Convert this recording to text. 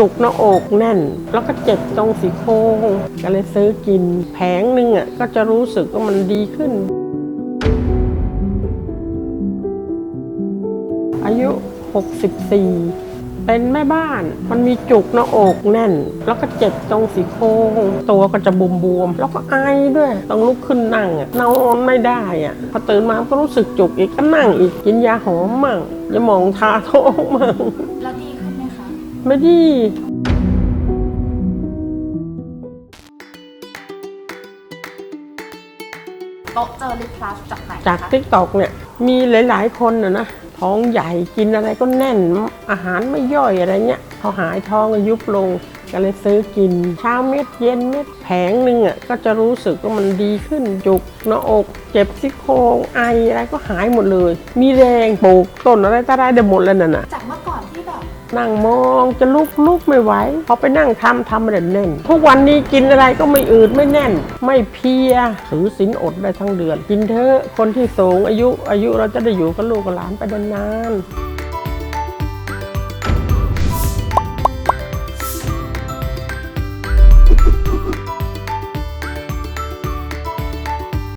จุกหน้าอกแน่น แล้วก็เจ็บตรงสีโครงก็เลยซื้อกินแผงหนึ่งอะก็จะรู้สึกว่ามันดีขึ้น อายุ 64 เป็นแม่บ้าน มันมีจุกหน้าอกแน่น แล้วก็เจ็บตรงสีโครงตัวก็จะบวมๆแล้วก็ไอด้วย ต้องลุกขึ้นนั่งอะนอนไม่ได้อะพอตื่นมาก็รู้สึกจุกอีกก็นั่งอีกกินยาหอมมั่งยาหมองทาท้องมั่งแล้วดี ไหมคะไม่ดี โต๊ะเจอลิปพลัสจากไหนจากคะทิกตอกเนี่ย มีหลาย ๆ คนนะนะท้องใหญ่กินอะไรก็แน่น อาหารไม่ย่อยอะไรเงี้ยพอหายท้องก็ยุบลงก็เลยซื้อกินเช้าเม็ดเย็นเม็ดแผงหนึ่งอะก็จะรู้สึกว่ามันดีขึ้นจุกหน้าอก เจ็บซี่โครงไออะไรก็หายหมดเลย มีแรงปลูกต้นอะไรต่ออะไรได้หมดแล้วน่ะนะจากเมื่อก่อ นั่งมองจะลุกลุกไม่ไหวพอไปนั่งทำทำมันเน่นทุกวันนี้กินอะไรก็ไม่อืดไม่แน่น ไม่เพียถือศีลอดได้ทั้งเดือน กินเถอะคนที่สูงอายุอายุเราจะได้อยู่กับลูกกับหลานไปนานๆ